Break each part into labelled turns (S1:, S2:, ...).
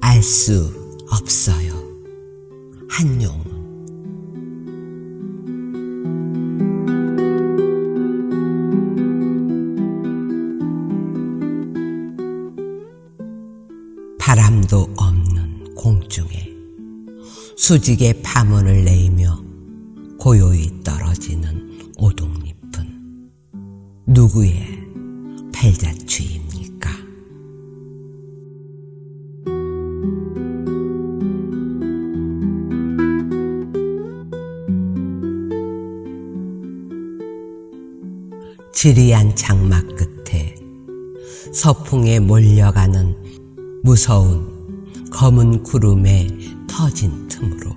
S1: 알 수 없어요. 한용. 바람도 없는 공중에 수직의 파문을 내며 고요히 떨어지는 오동잎은 누구의 팔자취입니까? 지리한 장막 끝에 서풍에 몰려가는 무서운 검은 구름의 터진 틈으로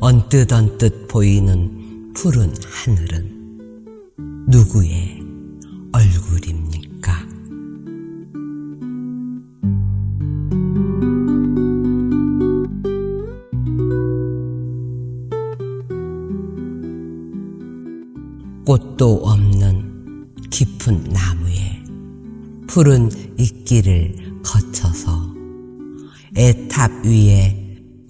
S1: 언뜻 언뜻 보이는 푸른 하늘은 누구의 얼굴입니까? 꽃도 없는 깊은 나무에 푸른 이끼를 거쳐서 애탑 위에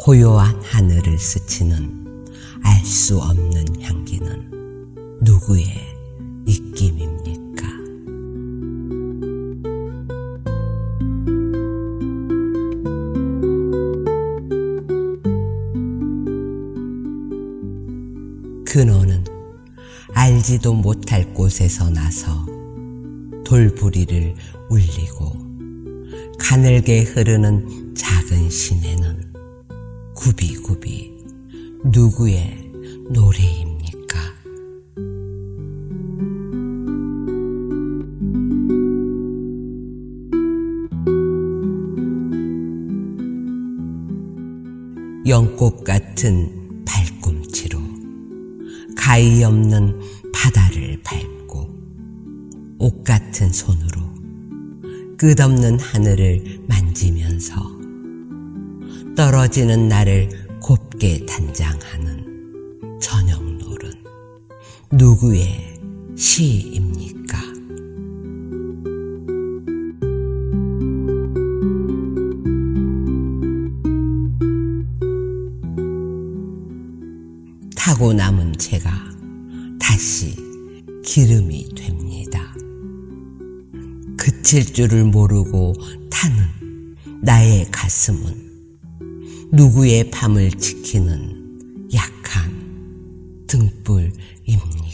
S1: 고요한 하늘을 스치는 알 수 없는 향기는 누구의 입김입니까? 근호는 알지도 못할 곳에서 나서 돌부리를 울리고 가늘게 흐르는 작은 시내 는 굽이굽이 누구의 노래입니까? 연꽃 같은 발꿈치로 가히 없는 바다를 밟고 옷 같은 손으로 끝없는 하늘을 만지면서 떨어지는 나를 곱게 단장하는 저녁 노른 누구의 시입니까? 타고 남은 채가 다시 기름이 됩니다. 그칠 줄을 모르고 타는 나의 가슴은 누구의 밤을 지키는 약한 등불입니다.